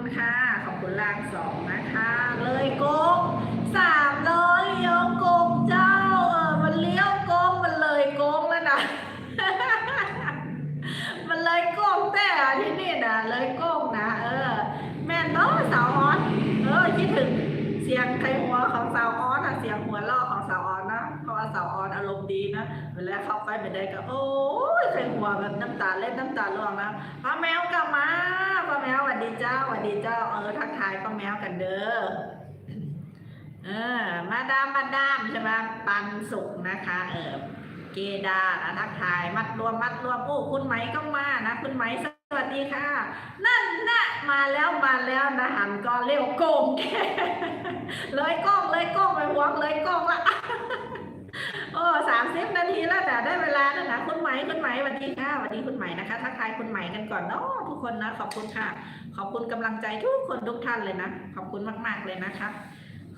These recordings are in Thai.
คุณค่ะ ขอบคุณล่างสองนะคะ เลยโกงสามร้อเลี้ยวโกงเจ้า เออ มันเลี้ยวโกงมันเลยโกงแล้วนะ มันเลยโกงแต่ที่นี่นะเลยโกงนะ เออ แม่นเนาะสาวออนเออคิดถึงเสียงไทยหัวของสาวออนอะเสียงหัวเราะของสาวออนนะเพราะว่าสาวออนอารมณ์ ดีนะ เวลาเข้าไปไม่ได้ก็โอ้ยไทยหัวแบบน้ำตาเล็ดน้ำตาร่วงนะป้าแมวกลับมาป้าแมวสวัสดีเจ้าสวัสดีเจ้าเออทักทายป้าแมวกันเด้อเออมาดามมาดามใช่ไหมปันสุกนะคะ เออเกดานะทักทายมัดรวมมัดรวมโอ้คุณไหมก็มานะ คุณไหมสวัสดีค่ะ นั่นนะมาแล้วมาแล้วนะหันก็เร็วโกงแกเลยกล้องเลยกล้องไปหวงเลยกล้องละ โอ้สามสิบนาทีแล้วแต่ได้เวลาแล้วนะคุณไหมคุณไหมสวัสดีค่ะสวัสดีคุณไหมนะคะทักทายคุณไหมกันก่อนเนาะทุกคนนะขอบคุณค่ะ ขอบคุณกำลังใจทุกคนทุกท่านเลยนะ ขอบคุณมากๆเลยนะคะ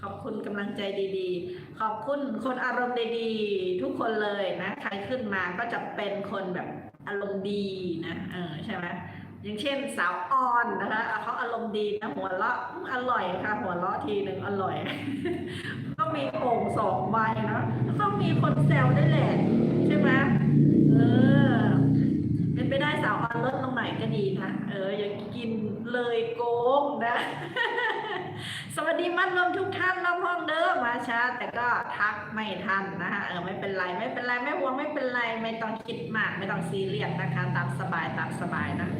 ขอบคุณกำลังใจดีๆ ขอบคุณคนอารมณ์ดีๆ ทุกคนเลยนะ ใครขึ้นมาก็จะเป็นคนแบบอารมณ์ดีนะเออใช่ไหมอย่างเช่นสาวออนนะคะเขาอารมณ์ดีนะหัวเราะอร่อยค่ะ หัวเราะทีหนึ่งอร่อย มีโอ่งสองใบนะก็มีคนแซวได้แหละ ใช่ไหมเออ เป็นไปได้สาวออนเลดลงไหนก็ดีนะเออ อย่ากินเลยโกงนะ สวัสดีมัดรวมทุกท่านรอบห้องเด้อมาช้าแต่ก็ทักไม่ทันนะคะเออไม่เป็นไรไม่เป็นไรไม่ห่วงไม่เป็นไรไม่ต้องคิดมาก ไม่ต้องซีเรียสนะคะ ตามสบายตามสบายนะ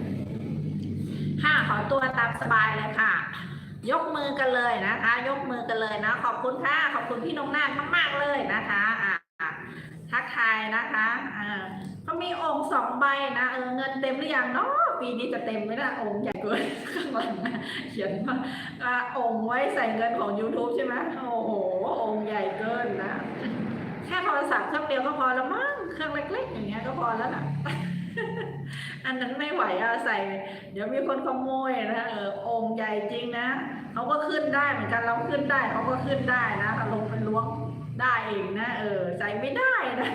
ค่ะขอตัวตามสบายเลยค่ะ ยกมือกันเลยนะคะ ยกมือกันเลยนะ ขอบคุณค่ะ ขอบคุณพี่นงนาฏมากๆเลยนะคะอ่าทักทายนะคะอ่าเขามีองค์สองใบนะเออเงินเต็มหรือยังเนาะปีนี้จะเต็มไหมนะองค์ใหญ่เกินข้างหลังนะเขียนว่าองค์ไว้ใส่เงินของ YouTube ใช่ไหมโอ้โหองค์ใหญ่เกินนะแค่โทรศัพท์เครื่องเดียวก็พอแล้วมั้งเครื่องเล็กๆอย่างเงี้ยก็พอแล้วนะอันนั้นไม่ไหวอะใส่ เดี๋ยวมีคนขโมยนะเออองค์ใหญ่จริงนะ เขาก็ขึ้นได้เหมือนกันเราขึ้นได้เขาก็ขึ้นได้นะลงเป็นล้วงได้เองนะ เออใส่ไม่ได้นะ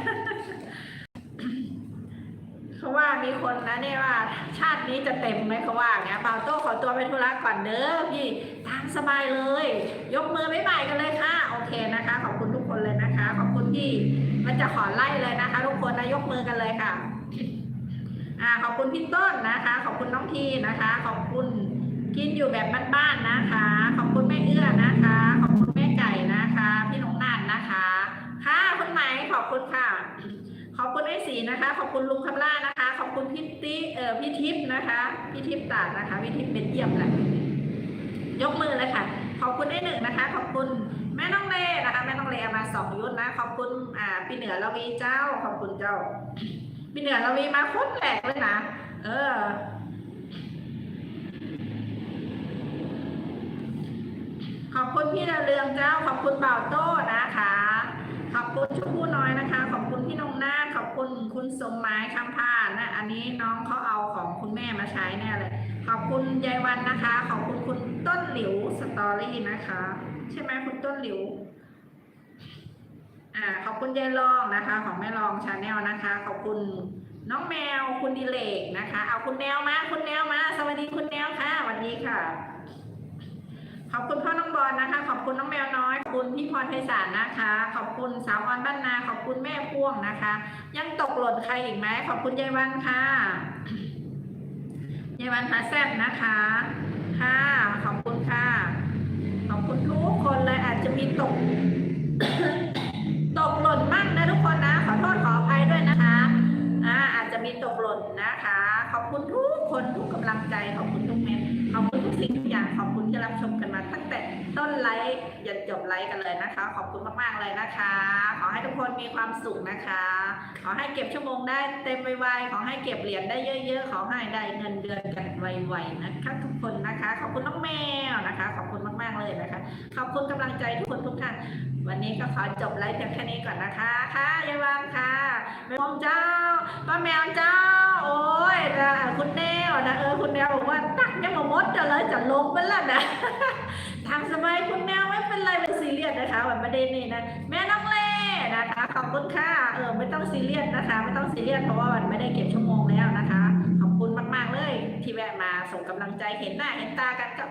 เขาว่ามีคนนะเนี่ยว่า ชาตินี้จะเต็มไหมเขาว่าอย่างเงี้ยเปาโต้ขอตัวไปธุระก่อนเด้อพี่ตามสบายเลย ยกมือไม่ใหม่กันเลยค่ะ โอเคนะคะ ขอบคุณทุกคนเลยนะคะ ขอบคุณที่มันจะขอไล่เลยนะคะ ทุกคนนะยกมือกันเลยค่ะอ่าขอบคุณพี่ต้นนะคะ ขอบคุณน้องทีนะคะ ขอบคุณ กินอยู่แบบบ้านๆนะคะ ขอบคุณแม่เอื้อนะคะ ขอบคุณแม่ไก่นะคะ พี่น้องนาดนะคะ ค่ะคุณไหมขอบคุณค่ะ ขอบคุณไอ้สีนะคะ ขอบคุณลุงคำล่านะคะ ขอบคุณพี่ติเอ่อพี่ทิพย์นะคะ พี่ทิพย์ตาดนะคะ พี่ทิพย์เป็นเยี่ยมแหละยกมือเลยค่ะ ขอบคุณไอ้หนึ่งนะคะ ขอบคุณแม่น้องเลนะคะ แม่น้องเลมาสองยุทธนะ ขอบคุณอ่าพี่เหนือละวีเจ้า ขอบคุณเจ้าพี่เหนือละวีมาโคตรแหลกเลยนะ เออ ขอบคุณพี่ดาเรืองเจ้า ขอบคุณบ่าวโต้นะคะ ขอบคุณชมพู่น้อยนะคะ ขอบคุณพี่นงนาขอบคุณคุณสมหมายคำพานนะ อันนี้น้องเขาเอาของคุณแม่มาใช้แน่เลย ขอบคุณยายวันนะคะ ขอบคุณคุณต้นหลิวสตอรี่นะคะ ใช่ไหมคุณต้นหลิวอ่าขอบคุณยายรองนะคะ ของแม่รองชาแนลนะคะ ขอบคุณน้องแมวคุณดิเลกนะคะ เอาคุณแนวมาคุณแนวมา สวัสดีคุณแนวค่ะสวัสดีค่ะ ขอบคุณพ่อน้องบอลนะคะ ขอบคุณน้องแมวน้อย ขอบคุณพี่พรไพศาลนะคะ ขอบคุณสาวออนบ้านนา ขอบคุณแม่พ่วงนะคะ ยังตกหล่นใครอีกไหมขอบคุณยายวันค่ะยายวันหาแซบนะคะ ค่ะ ขอบคุณค่ะ ขอบคุณทุกคนเลยอาจจะมีตก ตกหล่นมั่งนะทุกคนนะ ขอโทษขออภัยด้วยนะคะ อ่าอาจจะมีตกหล่นนะคะ ขอบคุณทุกคนทุกกำลังใจขอบ สิ่งทุกอย่างขอบคุณที่รับชมกันมาตั้งแต่ต้นไลฟ์ยันจบไลฟ์กันเลยนะคะ ขอบคุณมากๆเลยนะคะ ขอให้ทุกคนมีความสุขนะคะ ขอให้เก็บชั่วโมงได้เต็มไวๆขอให้เก็บเหรียญได้เยอะ ๆ ขอให้ได้เงินเดือนกันไวๆนะคะทุกคนนะคะ ขอบคุณน้องแมวนะคะ ขอบคุณมากๆเลยนะคะ ขอบคุณกำลังใจทุกคนทุกท่านวันนี้ก็ขอจบไลฟ์เพียงแค่นี้ก่อนนะคะค่ะยายวานค่ะแม่พงเจ้าป้าแมวเจ้า โอ้ยนะคุณแนว นะเออคุณแนวบอกว่าตักยังมามดจะเลยจะลงไปแล้วนะทางสมัยคุณแนวไม่เป็นไรเป็นซีเรียสนะคะแบบประเด็นนี้นะแม่น้องเล่นะคะขอบคุณค่ะเออไม่ต้องซีเรียสนะคะ ไม่ต้องซีเรียสเพราะว่ามันไม่ได้เก็บชั่วโมงแล้วนะคะ ขอบคุณมาก ๆ เลยที่แวะมาส่งกำลังใจเห็นหน้าเห็นตากันก็